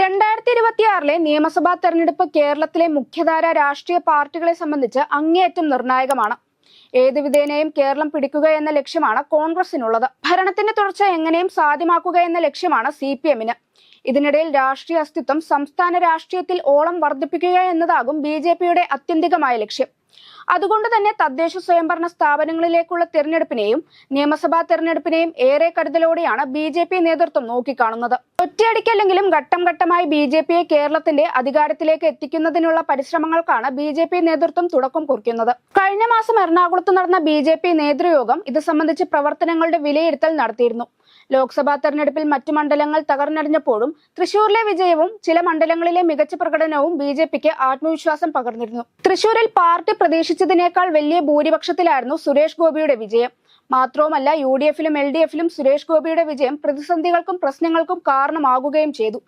രണ്ടായിരത്തി ഇരുപത്തിയാറിലെ നിയമസഭാ തെരഞ്ഞെടുപ്പ് കേരളത്തിലെ മുഖ്യധാര രാഷ്ട്രീയ പാർട്ടികളെ സംബന്ധിച്ച് അങ്ങേയറ്റം നിർണായകമാണ്. ഏത് വിധേനയും കേരളം പിടിക്കുക എന്ന ലക്ഷ്യമാണ് കോൺഗ്രസിനുള്ളത്. ഭരണത്തിന്റെ തുടർച്ച എങ്ങനെയും സാധ്യമാക്കുക എന്ന ലക്ഷ്യമാണ് സി പി എമ്മിന് ഇതിനിടയിൽ രാഷ്ട്രീയ അസ്തിത്വം സംസ്ഥാന രാഷ്ട്രീയത്തിൽ ഓളം വർദ്ധിപ്പിക്കുക എന്നതാകും ബി ജെ പിയുടെ അത്യന്തികമായ ലക്ഷ്യം. അതുകൊണ്ട് തന്നെ തദ്ദേശ സ്വയംഭരണ സ്ഥാപനങ്ങളിലേക്കുള്ള തിരഞ്ഞെടുപ്പിനെയും നിയമസഭാ തെരഞ്ഞെടുപ്പിനെയും ഏറെ കരുതലോടെയാണ് ബി ജെ പി നേതൃത്വം നോക്കിക്കാണുന്നത്. ഒറ്റയടിക്കല്ലെങ്കിലും ഘട്ടം ഘട്ടമായി ബി ജെ പിയെ കേരളത്തിന്റെ അധികാരത്തിലേക്ക് എത്തിക്കുന്നതിനുള്ള പരിശ്രമങ്ങൾക്കാണ് ബി ജെ പി നേതൃത്വം തുടക്കം കുറിക്കുന്നത്. കഴിഞ്ഞ മാസം എറണാകുളത്ത് നടന്ന ബി ജെ പി നേതൃയോഗം ഇത് സംബന്ധിച്ച് പ്രവർത്തനങ്ങളുടെ വിലയിരുത്തൽ നടത്തിയിരുന്നു. ലോക്സഭാ തെരഞ്ഞെടുപ്പിൽ മറ്റു മണ്ഡലങ്ങൾ തകർന്നടിഞ്ഞപ്പോഴും തൃശൂരിലെ വിജയവും ചില മണ്ഡലങ്ങളിലെ മികച്ച പ്രകടനവും ബി ജെ പിക്ക് ആത്മവിശ്വാസം പകർന്നിരുന്നു. തൃശൂരിൽ പാർട്ടി പ്രതീക്ഷിച്ചതിനേക്കാൾ വലിയ ഭൂരിപക്ഷത്തിലായിരുന്നു സുരേഷ് ഗോപിയുടെ വിജയം. മാത്രവുമല്ല യു ഡി എഫിലും എൽ ഡി എഫിലും സുരേഷ് ഗോപിയുടെ വിജയം പ്രതിസന്ധികൾക്കും പ്രശ്നങ്ങൾക്കും കാരണമാകുകയും ചെയ്തു.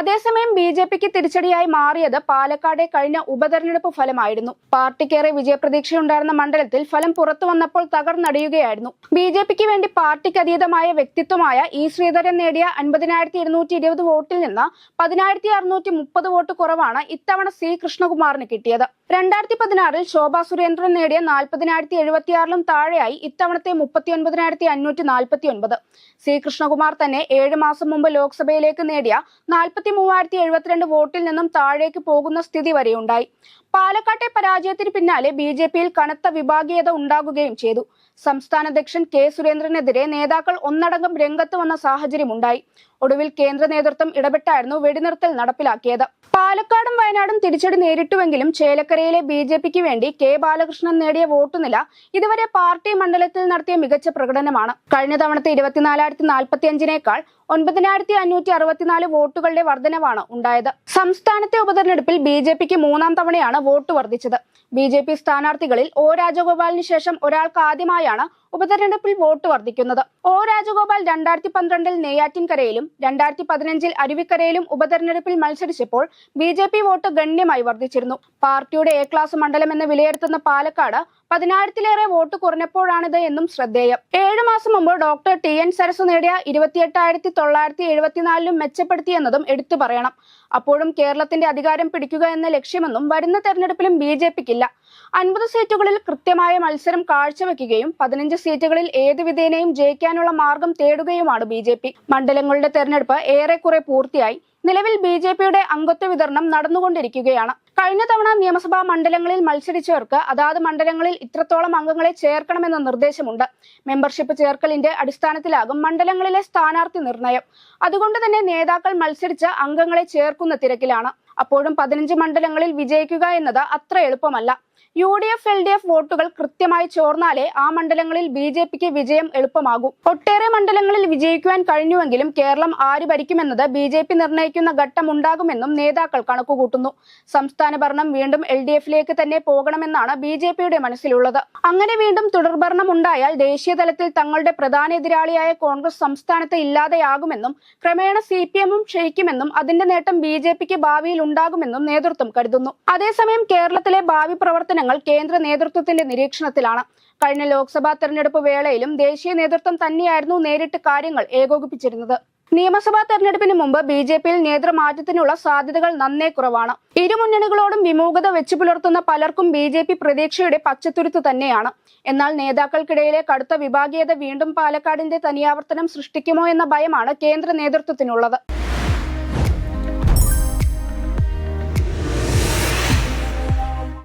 അതേസമയം ബി ജെ പിക്ക് തിരിച്ചടിയായി മാറിയത് പാലക്കാടെ കഴിഞ്ഞ ഉപതെരഞ്ഞെടുപ്പ് ഫലമായിരുന്നു. പാർട്ടിക്കേറെ വിജയപ്രതീക്ഷയുണ്ടായിരുന്ന മണ്ഡലത്തിൽ ഫലം പുറത്തു വന്നപ്പോൾ തകർന്നടിയുകയായിരുന്നു. ബി ജെ പിക്ക് വേണ്ടി പാർട്ടിക്ക് അതീതമായ വ്യക്തിത്വമായ ഇ ശ്രീധരൻ നേടിയ അൻപതിനായിരത്തി ഇരുന്നൂറ്റി ഇരുപത് വോട്ടിൽ നിന്ന് പതിനായിരത്തി അറുന്നൂറ്റി മുപ്പത് വോട്ട് കുറവാണ് ഇത്തവണ സി കൃഷ്ണകുമാറിന് കിട്ടിയത്. രണ്ടായിരത്തി പതിനാറിൽ ശോഭാ സുരേന്ദ്രൻ നേടിയ നാൽപ്പതിനായിരത്തി എഴുപത്തിയാറിലും താഴെയായി ഇത്തവണത്തെ മുപ്പത്തി ഒൻപതിനായിരത്തി അഞ്ഞൂറ്റി നാൽപ്പത്തി ഒൻപത് സി കൃഷ്ണകുമാർ തന്നെ ഏഴ് മാസം മുമ്പ് ലോക്സഭയിലേക്ക് നേടിയ നാൽപ്പത്തി മൂവായിരത്തി എഴുപത്തിരണ്ട് വോട്ടിൽ നിന്നും താഴേക്ക് പോകുന്ന സ്ഥിതി വരെയുണ്ടായി. പാലക്കാട്ടെ പരാജയത്തിന് പിന്നാലെ ബി ജെ പിയിൽ കനത്ത വിഭാഗീയത ഉണ്ടാകുകയും ചെയ്തു. സംസ്ഥാന അധ്യക്ഷൻ കെ സുരേന്ദ്രനെതിരെ നേതാക്കൾ ഒന്നടങ്കം രംഗത്ത് വന്ന സാഹചര്യമുണ്ടായി. ഒടുവിൽ കേന്ദ്ര നേതൃത്വം ഇടപെട്ടായിരുന്നു വെടിനിർത്തൽ നടപ്പിലാക്കിയത്. പാലക്കാടും വയനാടും തിരിച്ചടി നേരിട്ടുവെങ്കിലും ചേലക്കരയിലെ ബി വേണ്ടി കെ ബാലകൃഷ്ണൻ നേടിയ വോട്ടുനില ഇതുവരെ പാർട്ടി മണ്ഡലത്തിൽ നടത്തിയ മികച്ച പ്രകടനമാണ്. കഴിഞ്ഞ തവണത്തെ ഇരുപത്തിനാലായിരത്തി നാൽപ്പത്തി അഞ്ചിനേക്കാൾ ഒൻപതിനായിരത്തി അഞ്ഞൂറ്റി അറുപത്തിനാല് വോട്ടുകളുടെ വർധനവാണ് ഉണ്ടായത്. സംസ്ഥാനത്തെ ഉപതെരഞ്ഞെടുപ്പിൽ ബി ജെ പിക്ക് മൂന്നാം തവണയാണ് വോട്ട് വർദ്ധിച്ചത് ബി ജെ പി സ്ഥാനാർത്ഥികളിൽ ഒ രാജഗോപാലിന് ശേഷം ഒരാൾക്ക് ആദ്യമായാണ് ഉപതെരഞ്ഞെടുപ്പിൽ വോട്ട് വർദ്ധിക്കുന്നത് ഒ രാജഗോപാൽ രണ്ടായിരത്തി പന്ത്രണ്ടിൽ നെയ്യാറ്റിൻകരയിലും രണ്ടായിരത്തി പതിനഞ്ചിൽ അരുവിക്കരയിലും ഉപതെരഞ്ഞെടുപ്പിൽ മത്സരിച്ചപ്പോൾ ബി ജെ പി വോട്ട് ഗണ്യമായി വർദ്ധിച്ചിരുന്നു പാർട്ടിയുടെ എ ക്ലാസ് മണ്ഡലം എന്ന് വിലയിരുത്തുന്ന പാലക്കാട് പതിനായിരത്തിലേറെ വോട്ട് കുറഞ്ഞപ്പോഴാണിത് എന്നും ശ്രദ്ധേയം. ഏഴ് മാസം മുമ്പ് ഡോക്ടർ ടി എൻ സരസ് നേടിയ ഇരുപത്തിയെട്ടായിരത്തി തൊള്ളായിരത്തി എഴുപത്തിനാലിലും മെച്ചപ്പെടുത്തിയെന്നതും എടുത്തു പറയണം. അപ്പോഴും കേരളത്തിന്റെ അധികാരം പിടിക്കുക എന്ന ലക്ഷ്യമെന്നും വരുന്ന തെരഞ്ഞെടുപ്പിലും ബി ജെ പിക്കില്ല. അൻപത് സീറ്റുകളിൽ കൃത്യമായ മത്സരം കാഴ്ചവെക്കുകയും പതിനഞ്ച് സീറ്റുകളിൽ ഏത് വിധേനയും ജയിക്കാനുള്ള മാർഗം തേടുകയുമാണ് ബി ജെ പി. മണ്ഡലങ്ങളുടെ തെരഞ്ഞെടുപ്പ് ഏറെക്കുറെ പൂർത്തിയായി. നിലവിൽ ബി ജെ പിയുടെ അംഗത്വ വിതരണം നടന്നുകൊണ്ടിരിക്കുകയാണ്. കഴിഞ്ഞ തവണ നിയമസഭാ മണ്ഡലങ്ങളിൽ മത്സരിച്ചവർക്ക് അതാത് മണ്ഡലങ്ങളിൽ ഇത്രത്തോളം അംഗങ്ങളെ ചേർക്കണമെന്ന നിർദ്ദേശമുണ്ട്. മെമ്പർഷിപ്പ് ചേർക്കലിന്റെ അടിസ്ഥാനത്തിലാകും മണ്ഡലങ്ങളിലെ സ്ഥാനാർത്ഥി നിർണയം. അതുകൊണ്ട് തന്നെ നേതാക്കൾ മത്സരിച്ച് അംഗങ്ങളെ ചേർക്കുന്ന തിരക്കിലാണ്. അപ്പോഴും പതിനഞ്ച് മണ്ഡലങ്ങളിൽ വിജയിക്കുക എന്നത് അത്ര എളുപ്പമല്ല. U D F L D F വോട്ടുകൾ കൃത്യമായി ചോർന്നാലേ ആ മണ്ഡലങ്ങളിൽ ബി ജെ പിക്ക് വിജയം എളുപ്പമാകും. ഒട്ടേറെ മണ്ഡലങ്ങളിൽ വിജയിക്കുവാൻ കഴിഞ്ഞുവെങ്കിലും കേരളം ആര് ഭരിക്കുമെന്നത് ബി ജെ പി നിർണയിക്കുന്ന ഘട്ടം ഉണ്ടാകുമെന്നും നേതാക്കൾ കണക്കുകൂട്ടുന്നു. സംസ്ഥാന ഭരണം വീണ്ടും എൽ ഡി എഫിലേക്ക് തന്നെ പോകണമെന്നാണ് ബി ജെ പിയുടെ മനസ്സിലുള്ളത്. അങ്ങനെ വീണ്ടും തുടർഭരണം ഉണ്ടായാൽ ദേശീയ തലത്തിൽ തങ്ങളുടെ പ്രധാന എതിരാളിയായ കോൺഗ്രസ് സംസ്ഥാനത്ത് ഇല്ലാതെയാകുമെന്നും ക്രമേണ സി പി എമ്മും ക്ഷയിക്കുമെന്നും അതിന്റെ നേട്ടം ബി ജെ പിക്ക് ഭാവിയിൽ ഉണ്ടാകുമെന്നും നേതൃത്വം കരുതുന്നു. അതേസമയം കേരളത്തിലെ ഭാവി പ്രവർത്തനങ്ങൾ കേന്ദ്ര നേതൃത്വത്തിന്റെ നിരീക്ഷണത്തിലാണ്. കഴിഞ്ഞ ലോക്സഭാ തെരഞ്ഞെടുപ്പ് വേളയിലും ദേശീയ നേതൃത്വം തന്നെയായിരുന്നു നേരിട്ട് കാര്യങ്ങൾ ഏകോപിപ്പിച്ചിരുന്നത്. നിയമസഭാ തെരഞ്ഞെടുപ്പിന് മുമ്പ് ബി ജെ പിയിൽ നേതൃമാറ്റത്തിനുള്ള സാധ്യതകൾ നന്നേ കുറവാണ്. ഇരു മുന്നണികളോടും വിമുഖത വെച്ചു പുലർത്തുന്ന പലർക്കും ബി ജെ പി പ്രതീക്ഷയുടെ പച്ചത്തുരുത്ത് തന്നെയാണ്. എന്നാൽ നേതാക്കൾക്കിടയിലെ കടുത്ത വിഭാഗീയത വീണ്ടും പാലക്കാടിന്റെ തനിയാവർത്തനം സൃഷ്ടിക്കുമോ എന്ന ഭയമാണ് കേന്ദ്ര നേതൃത്വത്തിനുള്ളത്.